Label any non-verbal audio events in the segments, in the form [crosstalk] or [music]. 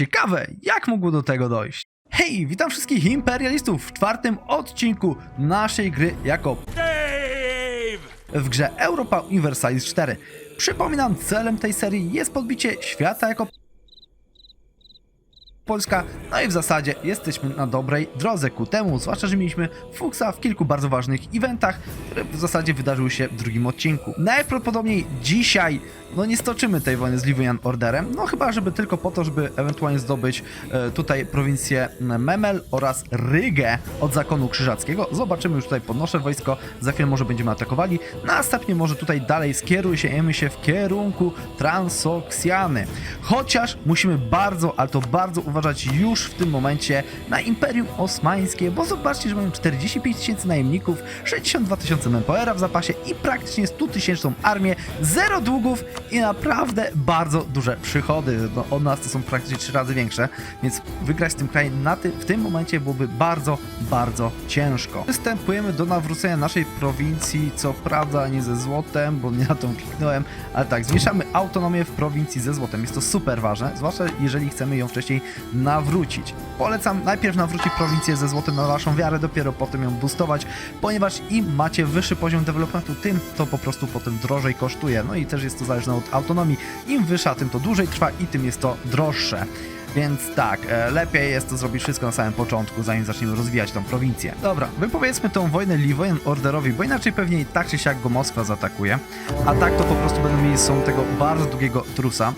Ciekawe, jak mogło do tego dojść? Hej, witam wszystkich imperialistów w czwartym odcinku naszej gry jako w grze Europa Universalis 4. Przypominam, celem tej serii jest podbicie świata jako Polska, no i w zasadzie jesteśmy na dobrej drodze ku temu, zwłaszcza, że mieliśmy Fuxa w kilku bardzo ważnych eventach, które w zasadzie wydarzyły się w drugim odcinku. Najprawdopodobniej dzisiaj, no nie stoczymy tej wojny z Livonian Orderem, no chyba, żeby tylko po to, żeby ewentualnie zdobyć e, tutaj prowincję Memel oraz Rygę od zakonu krzyżackiego. Zobaczymy, już tutaj podnoszę wojsko, za chwilę może będziemy atakowali, następnie może tutaj dalej skierujemy się w kierunku Transoksjany. Chociaż musimy bardzo, ale to bardzo uważać już w tym momencie na Imperium Osmańskie, bo zobaczcie, że mamy 45 tysięcy najemników, 62 tysiące manpowera w zapasie i praktycznie 100 tysięczną armię, zero długów i naprawdę bardzo duże przychody. No, od nas to są praktycznie 3 razy większe, więc wygrać z tym krajem na ty, w tym momencie byłoby bardzo, bardzo ciężko. Przystępujemy do nawrócenia naszej prowincji, co prawda nie ze złotem, bo nie na tą kliknąłem, ale tak, zwiększamy autonomię w prowincji ze złotem. Jest to super ważne, zwłaszcza jeżeli chcemy ją wcześniej nawrócić. Polecam najpierw nawrócić prowincję ze złotem na waszą wiarę, dopiero potem ją boostować, ponieważ im macie wyższy poziom developmentu, tym to po prostu potem drożej kosztuje. No i też jest to zależne od autonomii. Im wyższa, tym to dłużej trwa i tym jest to droższe. Więc tak, e, lepiej jest to zrobić wszystko na samym początku, zanim zaczniemy rozwijać tą prowincję. Dobra, wypowiedzmy tą wojnę Livonian Orderowi, bo inaczej pewnie i tak czy siak go Moskwa zaatakuje. A tak to po prostu będą mieli są tego bardzo długiego trusa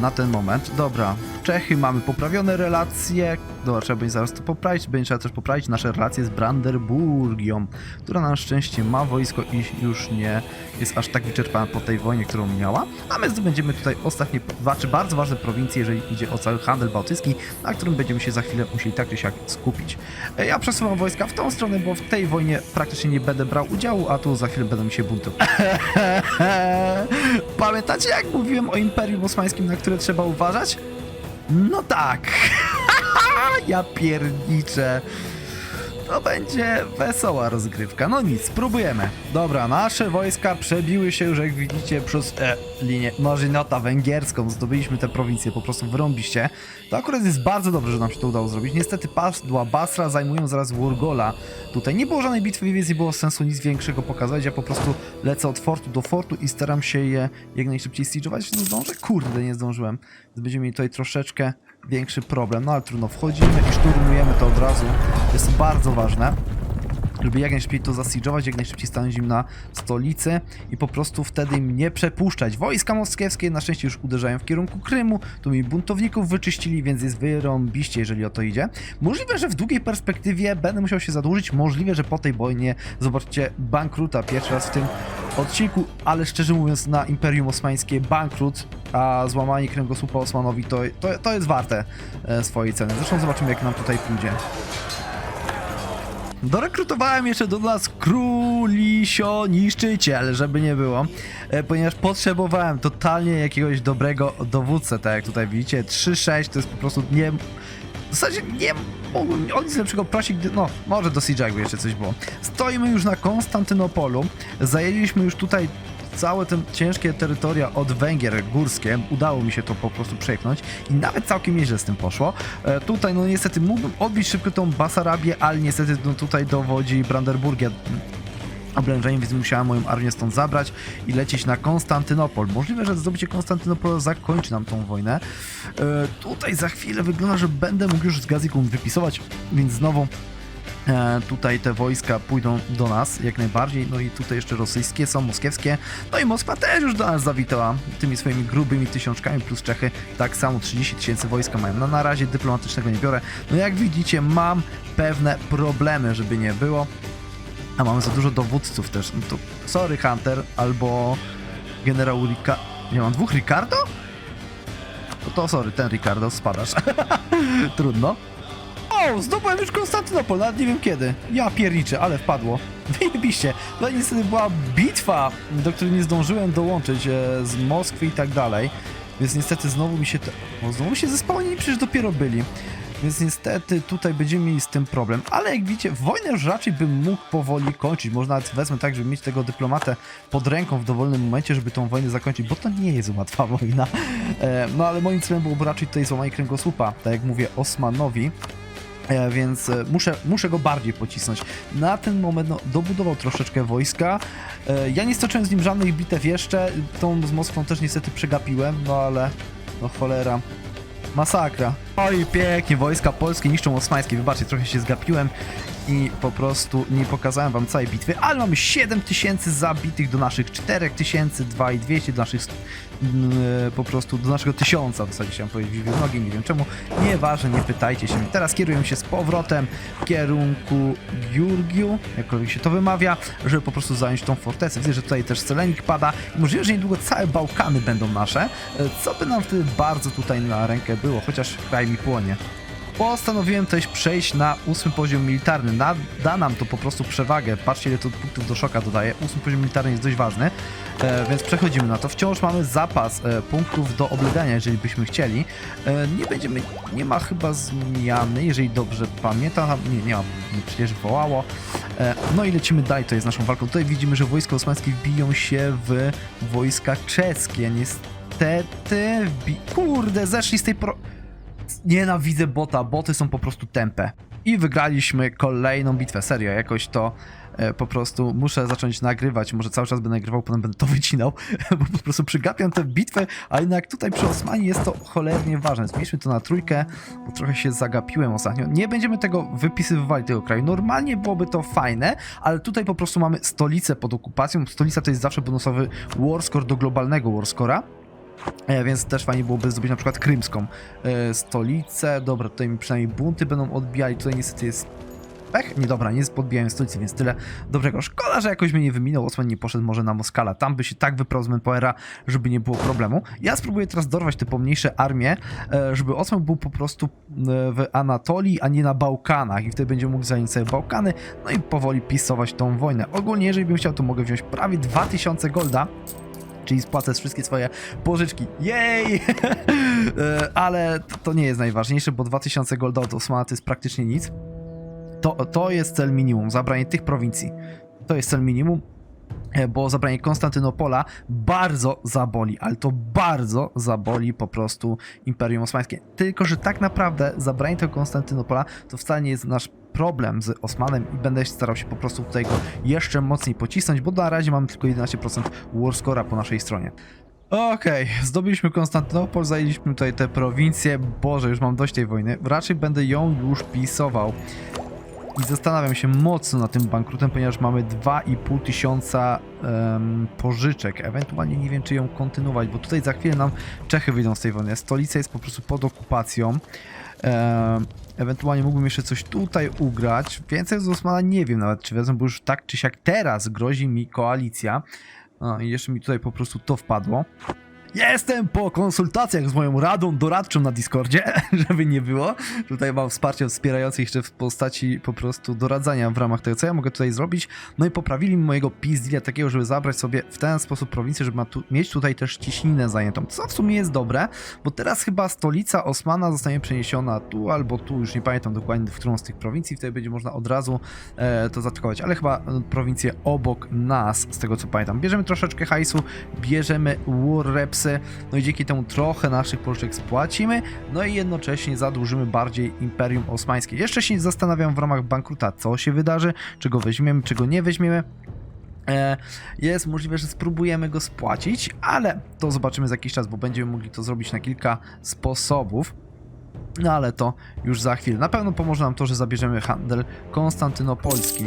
na ten moment. Dobra, Czechy mamy poprawione relacje. Dobra, trzeba będzie zaraz to poprawić. Będzie trzeba też poprawić nasze relacje z Brandenburgią, która na szczęście ma wojsko i już nie jest aż tak wyczerpana po tej wojnie, którą miała. A my zdobędziemy tutaj ostatnie, znaczy bardzo ważne prowincje, jeżeli idzie o cały handel bałtycki, na którym będziemy się za chwilę musieli tak czy siak skupić. E, Ja przesuwam wojska w tą stronę, bo w tej wojnie praktycznie nie będę brał udziału, a tu za chwilę będę mi się buntował. [laughs] Pamiętacie jak mówiłem o Imperium Osmańskim, na które trzeba uważać? No tak. [laughs] ja pierniczę. To będzie wesoła rozgrywka. No nic, spróbujemy. Dobra, nasze wojska przebiły się już, jak widzicie, przez e, linię Marzynota węgierską. Zdobyliśmy tę prowincję po prostu wyrąbiście. To akurat jest bardzo dobrze, że nam się to udało zrobić. Niestety Pasdła Basra zajmują zaraz Wurgola. Tutaj nie było żadnej bitwy, więc nie było sensu nic większego pokazać. Ja po prostu lecę od fortu do fortu i staram się je jak najszybciej siege'ować. No zdążę? Kurde, nie zdążyłem. Będziemy mieli tutaj troszeczkę większy problem. No ale trudno, wchodzimy i szturmujemy to od razu. Jest bardzo ważne żeby jak najszybciej to zasiege'ować, jak najszybciej stanąć im na stolicy i po prostu wtedy im nie przepuszczać. Wojska moskiewskie na szczęście już uderzają w kierunku Krymu, tu mi buntowników wyczyścili, więc jest wyrąbiście, jeżeli o to idzie. Możliwe, że w długiej perspektywie będę musiał się zadłużyć, możliwe, że po tej wojnie zobaczycie bankruta pierwszy raz w tym odcinku, ale szczerze mówiąc na Imperium Osmańskie bankrut, a złamanie kręgosłupa Osmanowi to, to, to jest warte e, swojej ceny. Zresztą zobaczymy jak nam tutaj pójdzie. Dorekrutowałem jeszcze do nas królisio niszczyciel, żeby nie było, e, ponieważ potrzebowałem totalnie jakiegoś dobrego dowódcę, tak jak tutaj widzicie, 3-6 to jest po prostu nie... W zasadzie nie mógłbym o nic lepszego prosić, gdy, no może do jakby jeszcze coś było. Stoimy już na Konstantynopolu, zajęliśmy już tutaj całe te ciężkie terytoria od Węgier górskie. Udało mi się to po prostu przejechać i nawet całkiem nieźle z tym poszło. E, tutaj no niestety mógłbym odbić szybko tą Basarabię, ale niestety no, tutaj dowodzi Brandenburgia oblężeniem, więc musiałem moją armię stąd zabrać i lecieć na Konstantynopol. Możliwe, że zdobycie Konstantynopolu zakończy nam tą wojnę. E, tutaj za chwilę wygląda, że będę mógł już z Gazikum wypisować, więc znowu E, tutaj te wojska pójdą do nas jak najbardziej, no i tutaj jeszcze rosyjskie są, moskiewskie, no i Moskwa też już do nas zawitała tymi swoimi grubymi tysiączkami plus Czechy, tak samo 30 tysięcy wojska mają, no na razie dyplomatycznego nie biorę, no jak widzicie mam pewne problemy, żeby nie było, a mamy za dużo dowódców też, no to sorry Hunter, albo generał Rica... nie mam dwóch Ricardo? No to sorry, ten Ricardo, spadasz. [laughs] Trudno. O, zdobyłem już Konstantynopol, nawet nie wiem kiedy. Ja pierniczę, ale wpadło. [laughs] Wyjebiście. No i niestety była bitwa, do której nie zdążyłem dołączyć e, z Moskwy i tak dalej. Więc niestety znowu mi się... Te... O, znowu się zespałnili, przecież dopiero byli. Więc niestety tutaj będziemy mieli z tym problem. Ale jak widzicie, wojnę już raczej bym mógł powoli kończyć. Może nawet wezmę tak, żeby mieć tego dyplomatę pod ręką w dowolnym momencie, żeby tą wojnę zakończyć, bo to nie jest łatwa [laughs] wojna. E, no ale moim celem byłoby raczej tutaj złamanie kręgosłupa, tak jak mówię, Osmanowi. E, więc e, muszę, muszę go bardziej pocisnąć. Na ten moment no, dobudował troszeczkę wojska. Ja nie stoczyłem z nim żadnych bitew jeszcze. Tą z Moskwą też niestety przegapiłem, no ale no cholera. Masakra. Oj, pięknie, wojska polskie niszczą osmańskie. Wybaczcie, trochę się zgapiłem i po prostu nie pokazałem wam całej bitwy, ale mamy 7000 zabitych do naszych 4000, 2200 do naszych e, po prostu do naszego tysiąca w zasadzie chciałem powiedzieć nogi, nie wiem czemu, nieważne, nie pytajcie się. Teraz kierujemy się z powrotem w kierunku Jurgiu, jakkolwiek się to wymawia, żeby po prostu zająć tą fortecę. Widzę, że tutaj też Selenik pada i możliwe, że niedługo całe Bałkany będą nasze, e, co by nam wtedy bardzo tutaj na rękę było, chociaż kraj mi płonie postanowiłem też przejść na ósmy poziom militarny. Na, da nam to po prostu przewagę. Patrzcie, ile to punktów do szoka dodaje. Ósmy poziom militarny jest dość ważny, e, więc przechodzimy na to. Wciąż mamy zapas e, punktów do oblegania, jeżeli byśmy chcieli. E, nie będziemy, nie ma chyba zmiany, jeżeli dobrze pamiętam. Nie, nie ma, nie, przecież wołało. E, no i lecimy dalej, to jest naszą walką. Tutaj widzimy, że wojska osmańskie wbiją się w wojska czeskie. Niestety, kurde, zeszli z tej pro... Nienawidzę bota, boty są po prostu tępe. I wygraliśmy kolejną bitwę, serio, jakoś to e, po prostu muszę zacząć nagrywać, może cały czas będę nagrywał, potem będę to [laughs] wycinał, bo po prostu przygapiam tę bitwę, a jednak tutaj przy Osmanie jest to cholernie ważne. Zmierzmy to na trójkę, bo trochę się zagapiłem ostatnio. Nie będziemy tego wypisywali, tego kraju. Normalnie byłoby to fajne, ale tutaj po prostu mamy stolicę pod okupacją. Stolica to jest zawsze bonusowy warscore do globalnego warscora. E, więc też fajnie byłoby zdobyć na przykład krymską e, stolicę. Dobra, tutaj mi przynajmniej bunty będą odbijali. Tutaj niestety jest pech. Nie dobra, nie podbijają stolicy, więc tyle dobrego. Szkoda, że jakoś mnie nie wyminął. Osman nie poszedł może na Moskala. Tam by się tak wyprał z Manpowera, żeby nie było problemu. Ja spróbuję teraz dorwać te pomniejsze armie, e, żeby Osman był po prostu w Anatolii, a nie na Bałkanach. I wtedy będzie mógł zająć sobie Bałkany, no i powoli pisować tą wojnę. Ogólnie, jeżeli bym chciał, to mogę wziąć prawie 2000 golda czyli spłacę wszystkie swoje pożyczki. Jej! [laughs] E, Ale to- nie jest najważniejsze, bo 2000 golda od Osmana to jest praktycznie nic. To, to jest cel minimum, zabranie tych prowincji. To jest cel minimum, e, bo zabranie Konstantynopola bardzo zaboli, ale to bardzo zaboli po prostu Imperium Osmańskie. Tylko, że tak naprawdę zabranie tego Konstantynopola to wcale nie jest nasz problem z Osmanem i będę starał się po prostu tutaj go jeszcze mocniej pocisnąć, bo na razie mamy tylko 11% warscora po naszej stronie. Okej, zdobyliśmy Konstantynopol, zajęliśmy tutaj te prowincje. Boże, już mam dość tej wojny. Raczej będę ją już pisował. I zastanawiam się mocno nad tym bankrutem, ponieważ mamy 2,5 tysiąca em, pożyczek. Ewentualnie nie wiem, czy ją kontynuować, bo tutaj za chwilę nam Czechy wyjdą z tej wojny. Stolica jest po prostu pod okupacją. Ewentualnie mógłbym jeszcze coś tutaj ugrać. Więcej z Osmana nie wiem nawet, czy wezmę, bo już tak czy siak teraz grozi mi koalicja. No i jeszcze mi tutaj po prostu to wpadło. Jestem po konsultacjach z moją radą doradczą na Discordzie, [laughs] żeby nie było. Tutaj mam wsparcie wspierające jeszcze w postaci po prostu doradzania w ramach tego, co ja mogę tutaj zrobić. No i poprawili mi mojego pizdilia takiego, żeby zabrać sobie w ten sposób prowincję, żeby tu, mieć tutaj też ciśninę zajętą, co w sumie jest dobre, bo teraz chyba stolica Osmana zostanie przeniesiona tu albo tu, już nie pamiętam dokładnie w którą z tych prowincji, wtedy będzie można od razu e, to zaatakować, ale chyba e, prowincję obok nas, z tego co pamiętam. Bierzemy troszeczkę hajsu, bierzemy war repsy, no i dzięki temu trochę naszych pożyczek spłacimy, no i jednocześnie zadłużymy bardziej Imperium Osmańskie. Jeszcze się zastanawiam w ramach bankruta, co się wydarzy, czy go weźmiemy, czy go nie weźmiemy. E, Jest możliwe, że spróbujemy go spłacić, ale to zobaczymy za jakiś czas, bo będziemy mogli to zrobić na kilka sposobów. No ale to już za chwilę. Na pewno pomoże nam to, że zabierzemy handel konstantynopolski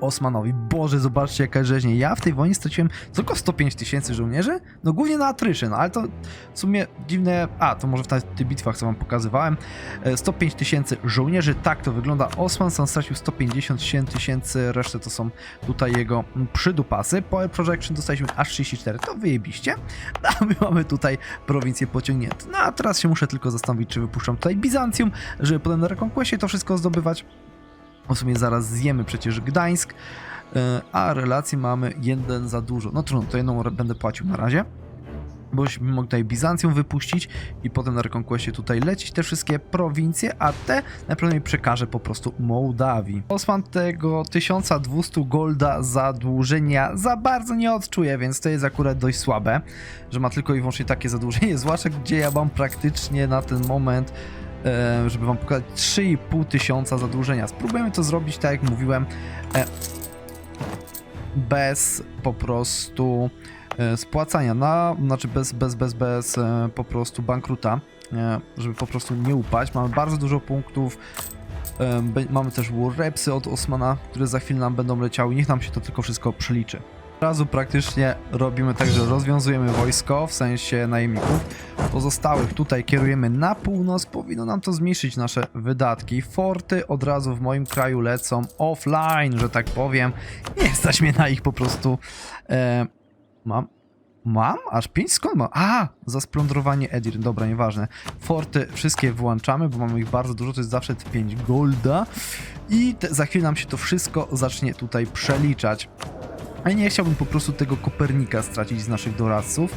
Osmanowi. Boże, zobaczcie jaka rzeźnia. Ja w tej wojnie straciłem tylko 105 tysięcy żołnierzy, no głównie na atryszy, no ale to w sumie dziwne... A, to może w tych bitwach, co wam pokazywałem. E, 105 tysięcy żołnierzy, tak to wygląda. Osman sam stracił 157 tysięcy, resztę to są tutaj jego przydupasy. Po Projection dostaliśmy aż 34, to wyjebiście. A my mamy tutaj prowincję pociągnięte. No a teraz się muszę tylko zastanowić, czy wypuszczam tutaj Bizancjum, żeby potem na Reconquestie to wszystko zdobywać. W sumie zaraz zjemy przecież Gdańsk, e, a relacji mamy jeden za dużo. No trudno, to jedną będę płacił na razie. bośmy mogli tutaj Bizancjum wypuścić i potem na Reconquestie tutaj lecieć te wszystkie prowincje, a te najprawdopodobniej przekaże po prostu Mołdawii. Osman tego 1200 golda zadłużenia za bardzo nie odczuje, więc to jest akurat dość słabe, że ma tylko i wyłącznie takie zadłużenie, [laughs] zwłaszcza gdzie ja mam praktycznie na ten moment żeby wam pokazać 3,5 tysiąca zadłużenia. Spróbujemy to zrobić tak jak mówiłem e, bez po prostu e, spłacania, na, znaczy bez, bez, bez, bez e, po prostu bankruta, e, żeby po prostu nie upaść. Mamy bardzo dużo punktów, e, mamy też warrepsy od Osmana, które za chwilę nam będą leciały, niech nam się to tylko wszystko przeliczy. Razu praktycznie robimy tak, że rozwiązujemy wojsko, w sensie najemników. Pozostałych tutaj kierujemy na północ, powinno nam to zmniejszyć nasze wydatki. Forty od razu w moim kraju lecą offline, że tak powiem. Nie stać mnie na ich po prostu. E, mam. Mam? Aż 5 skąd mam? A! Za splądrowanie Edir. Dobra, nieważne. Forty wszystkie wyłączamy, bo mamy ich bardzo dużo. To jest zawsze te 5 golda. I te, za chwilę nam się to wszystko zacznie tutaj przeliczać. A nie chciałbym po prostu tego Kopernika stracić z naszych doradców.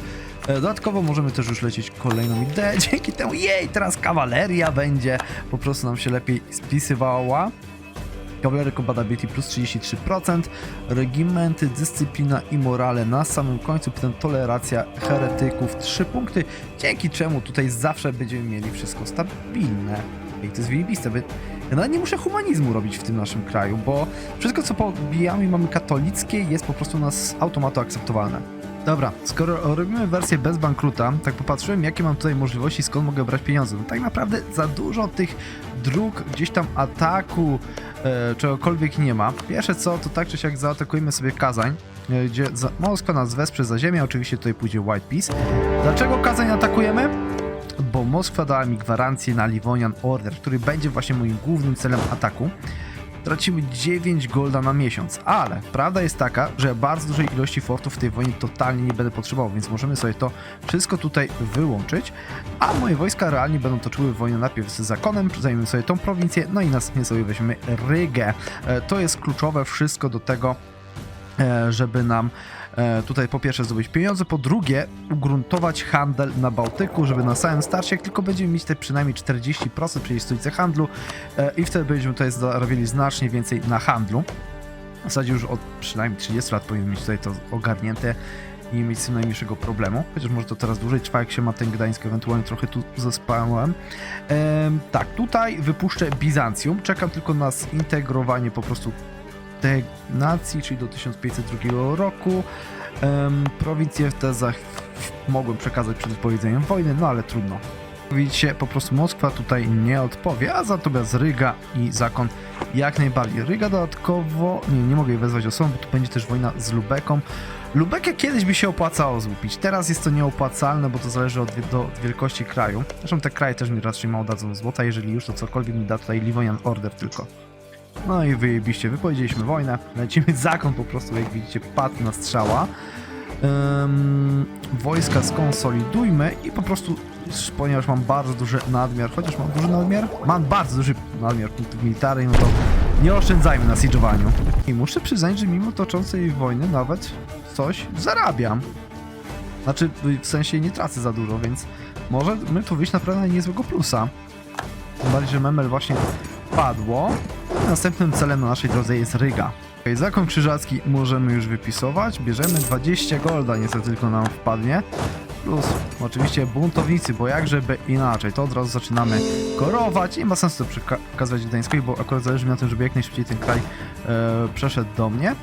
E, Dodatkowo możemy też już lecieć kolejną ideę. [laughs] Dzięki temu, jej, teraz kawaleria będzie po prostu nam się lepiej spisywała. Kawalery Combat Ability plus 33%, regimenty, dyscyplina i morale na samym końcu, potem toleracja heretyków 3 punkty, dzięki czemu tutaj zawsze będziemy mieli wszystko stabilne. I to jest wyjebiste, by... ja nawet nie muszę humanizmu robić w tym naszym kraju, bo wszystko co pobijamy mamy katolickie jest po prostu nas automatu akceptowalne. Dobra, skoro robimy wersję bez bankruta, tak popatrzyłem jakie mam tutaj możliwości, skąd mogę brać pieniądze. No tak naprawdę za dużo tych dróg gdzieś tam ataku, e, czegokolwiek nie ma. Pierwsze co, to tak czy siak zaatakujemy sobie Kazań, e, gdzie Moskwa nas wesprze za ziemię, oczywiście tutaj pójdzie White Peace. Dlaczego Kazań atakujemy? Bo Moskwa dała mi gwarancję na Livonian Order, który będzie właśnie moim głównym celem ataku. Tracimy 9 golda na miesiąc, ale prawda jest taka, że bardzo dużej ilości fortów w tej wojnie totalnie nie będę potrzebował, więc możemy sobie to wszystko tutaj wyłączyć, a moje wojska realnie będą toczyły wojnę najpierw z zakonem, zajmiemy sobie tą prowincję, no i następnie sobie weźmiemy Rygę. E, To jest kluczowe wszystko do tego, e, żeby nam tutaj po pierwsze zdobyć pieniądze, po drugie ugruntować handel na Bałtyku, żeby na samym starcie, jak tylko będziemy mieć te przynajmniej 40% przejść stolicę handlu e, i wtedy będziemy tutaj zarobili znacznie więcej na handlu. W zasadzie już od przynajmniej 30 lat powinien mieć tutaj to ogarnięte i nie mieć z tym najmniejszego problemu. Chociaż może to teraz dłużej trwa, jak się ma ten Gdańsk, ewentualnie trochę tu zaspałem. Ehm, tak, tutaj wypuszczę Bizancjum. Czekam tylko na zintegrowanie po prostu tej nacji, czyli do 1502 roku. Prowincje te za mogłem przekazać przed wypowiedzeniem wojny, no ale trudno. Widzicie, po prostu Moskwa tutaj nie odpowie, a natomiast Ryga i Zakon jak najbardziej. Ryga dodatkowo, nie, nie mogę jej wezwać osobą, bo tu będzie też wojna z Lubeką. Lubekę kiedyś by się opłacało złupić, teraz jest to nieopłacalne, bo to zależy od, do, od wielkości kraju. Zresztą te kraje też mi raczej mało dadzą złota, jeżeli już to cokolwiek mi da tutaj Livonian Order tylko. No i wyjebiście, wypowiedzieliśmy wojnę, lecimy [laughs] zakon po prostu, jak widzicie, padł na strzała. Ym, wojska skonsolidujmy i po prostu, ponieważ mam bardzo duży nadmiar, chociaż mam duży nadmiar? Mam bardzo duży nadmiar punktów militarnych, no to nie oszczędzajmy na siege'owaniu. I muszę przyznać, że mimo toczącej wojny nawet coś zarabiam. Znaczy, w sensie nie tracę za dużo, więc może my tu wyjść naprawdę na niezłego plusa. Tym bardziej, że Memel właśnie padło. Następnym celem na naszej drodze jest Ryga. Zakon krzyżacki możemy już wypisować. Bierzemy 20 golda, niestety tylko nam wpadnie. Plus oczywiście buntownicy, bo jakżeby inaczej. To od razu zaczynamy korować. Nie ma sensu to przekazywać Gdańskowi, bo akurat zależy mi na tym, żeby jak najszybciej ten kraj e, przeszedł do mnie.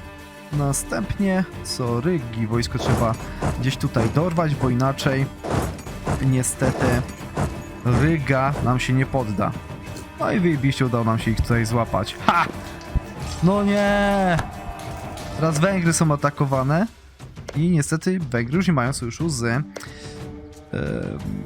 Następnie co Rygi wojsko trzeba gdzieś tutaj dorwać, bo inaczej niestety Ryga nam się nie podda. No i wyjebiście udało nam się ich tutaj złapać. Ha! No nie! Teraz Węgry są atakowane i niestety Węgry już nie mają sojuszu z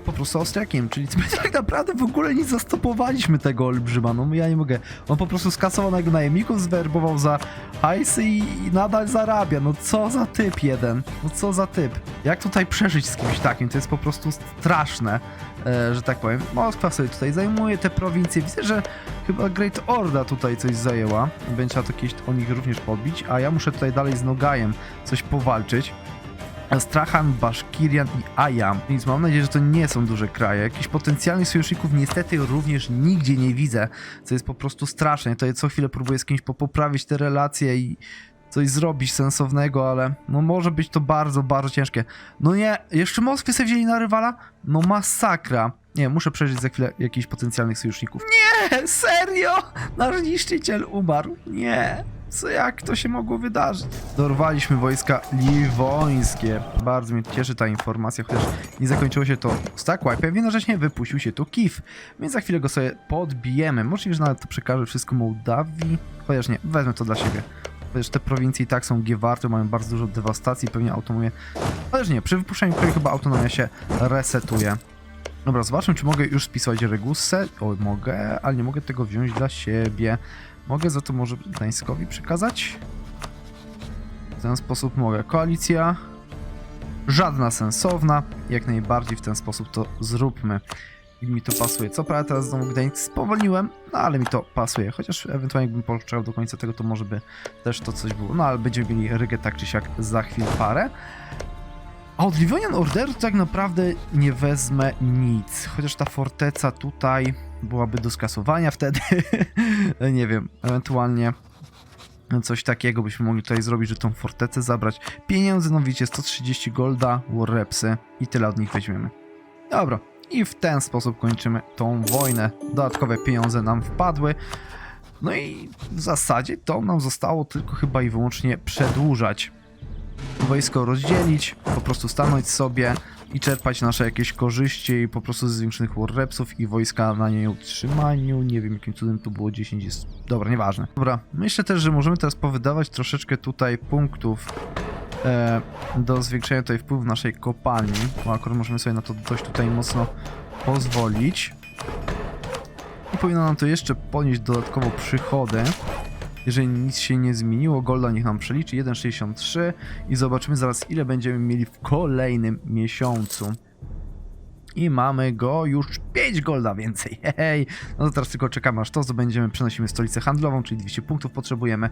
po prostu Austriakiem, czyli [laughs] my tak naprawdę w ogóle nie zastopowaliśmy tego olbrzyma, no ja nie mogę. On po prostu skasował na jego najemników, zwerbował za hajsy i, i nadal zarabia. No co za typ jeden, no co za typ. Jak tutaj przeżyć z kimś takim, to jest po prostu straszne, e, że tak powiem. Moskwa sobie tutaj zajmuje te prowincje, widzę, że chyba Great Orda tutaj coś zajęła, będzie trzeba to kiedyś o nich również podbić, a ja muszę tutaj dalej z Nogajem coś powalczyć. Astrahan, Baszkirian i Ayam, więc mam nadzieję, że to nie są duże kraje. Jakichś potencjalnych sojuszników niestety również nigdzie nie widzę, co jest po prostu straszne. To ja co chwilę próbuję z kimś po- poprawić te relacje i coś zrobić sensownego, ale no może być to bardzo, bardzo ciężkie. No nie, jeszcze Moskwy sobie wzięli na rywala? No masakra. Nie, muszę przeżyć za chwilę jakichś potencjalnych sojuszników. Nie, serio? Nasz niszczyciel umarł. Nie. Co, jak to się mogło wydarzyć? Dorwaliśmy wojska liwońskie. Bardzo mnie cieszy ta informacja, chociaż nie zakończyło się to Stackwipe'em, jednocześnie wypuścił się tu Kiev, więc za chwilę go sobie podbijemy. Możliwe, że nawet to przekażę wszystko Mołdawii, chociaż nie, wezmę to dla siebie. Chociaż te prowincje i tak są giewarte, mają bardzo dużo dewastacji, pewnie autonomię. Chociaż nie, przy wypuszczeniu kraju chyba autonomia się resetuje. Dobra, zobaczmy, czy mogę już spisować Regussę. O, mogę, ale nie mogę tego wziąć dla siebie. Mogę za to może Gdańskowi przekazać? W ten sposób mogę. Koalicja. Żadna sensowna. Jak najbardziej w ten sposób to zróbmy. I mi to pasuje. Co prawda teraz znowu Gdańsk spowolniłem, no ale mi to pasuje. Chociaż ewentualnie jakbym poczekał do końca tego, to może by też to coś było. No ale będziemy mieli Rygę tak czy siak za chwilę parę. A od Livonian Orderu tak naprawdę nie wezmę nic. Chociaż ta forteca tutaj byłaby do skasowania wtedy. [laughs] nie wiem, ewentualnie coś takiego byśmy mogli tutaj zrobić, że tą fortecę zabrać. Pieniędzy, no widzicie, 130 golda, warrepsy i tyle od nich weźmiemy. Dobra, i w ten sposób kończymy tą wojnę. Dodatkowe pieniądze nam wpadły. No i w zasadzie to nam zostało tylko chyba i wyłącznie przedłużać wojsko rozdzielić, po prostu stanąć sobie i czerpać nasze jakieś korzyści po prostu ze zwiększonych warrepsów i wojska na niej utrzymaniu. Nie wiem jakim cudem to było 10 jest. Dobra, nieważne. Dobra, myślę też, że możemy teraz powydawać troszeczkę tutaj punktów e, do zwiększenia tutaj wpływu naszej kopalni, bo akurat możemy sobie na to dość tutaj mocno pozwolić. I powinno nam to jeszcze ponieść dodatkowo przychody. Jeżeli nic się nie zmieniło, Golda niech nam przeliczy 1,63 i zobaczymy zaraz ile będziemy mieli w kolejnym miesiącu. I mamy go już 5 golda więcej. [laughs] Hej, no to teraz tylko czekamy aż to zdobędziemy, przenosimy stolicę handlową, czyli 200 punktów potrzebujemy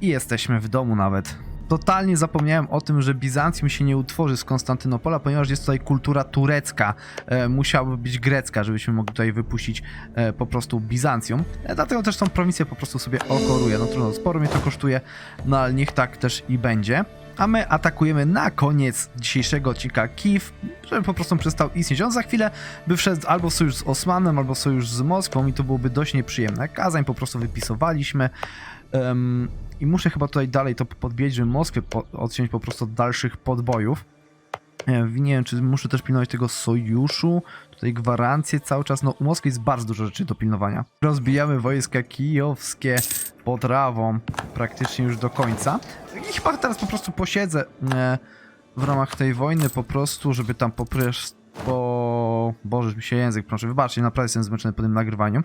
i jesteśmy w domu nawet. Totalnie zapomniałem o tym, że Bizancjum się nie utworzy z Konstantynopola, ponieważ jest tutaj kultura turecka. E, musiałaby być grecka, żebyśmy mogli tutaj wypuścić e, po prostu Bizancjum. E, dlatego też tą prowincję po prostu sobie okoruję. No trudno, sporo mnie to kosztuje, no ale niech tak też i będzie. A my atakujemy na koniec dzisiejszego odcinka Kiev, żeby po prostu przestał istnieć. On za chwilę by wszedł albo sojusz z Osmanem, albo sojusz z Moskwą i to byłoby dość nieprzyjemne. Kazań po prostu wypisowaliśmy. Em, I muszę chyba tutaj dalej to podbieć, żeby Moskwę po, odciąć po prostu od dalszych podbojów. Nie wiem, czy muszę też pilnować tego sojuszu. Tutaj gwarancje cały czas. No, u Moskwy jest bardzo dużo rzeczy do pilnowania. Rozbijamy wojska kijowskie pod Rawą praktycznie już do końca. I chyba teraz po prostu posiedzę e, w ramach tej wojny po prostu, żeby tam poprysz... Po... Boże, mi się język proszę, wybaczcie, naprawdę jestem zmęczony po tym nagrywaniu.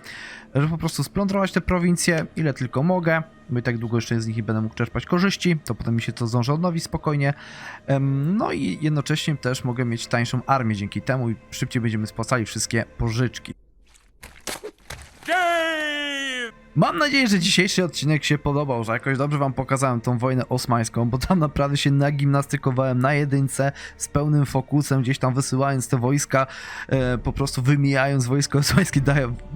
Żeby po prostu splądrować te prowincje, ile tylko mogę, bo i tak długo jeszcze z nich nie będę mógł czerpać korzyści, to potem mi się to zdąży odnowić spokojnie. No i jednocześnie też mogę mieć tańszą armię dzięki temu i szybciej będziemy spłacali wszystkie pożyczki. Mam nadzieję, że dzisiejszy odcinek się podobał, że jakoś dobrze wam pokazałem tą wojnę osmańską, bo tam naprawdę się nagimnastykowałem na jedynce z pełnym fokusem, gdzieś tam wysyłając te wojska, e, po prostu wymijając wojsko osmańskie, [laughs]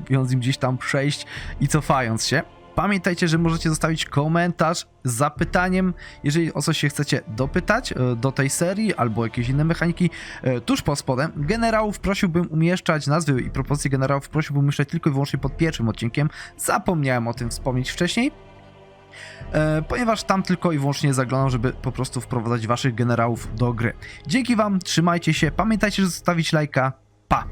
dając im gdzieś tam przejść i cofając się. Pamiętajcie, że możecie zostawić komentarz z zapytaniem, jeżeli o coś się chcecie dopytać e, do tej serii albo jakieś inne mechaniki, e, tuż pod spodem. Generałów prosiłbym umieszczać, nazwy i propozycje generałów prosiłbym umieszczać tylko i wyłącznie pod pierwszym odcinkiem. Zapomniałem o tym wspomnieć wcześniej. E, ponieważ tam tylko i wyłącznie zaglądam, żeby po prostu wprowadzać waszych generałów do gry. Dzięki wam, trzymajcie się, pamiętajcie, że zostawić lajka. Pa!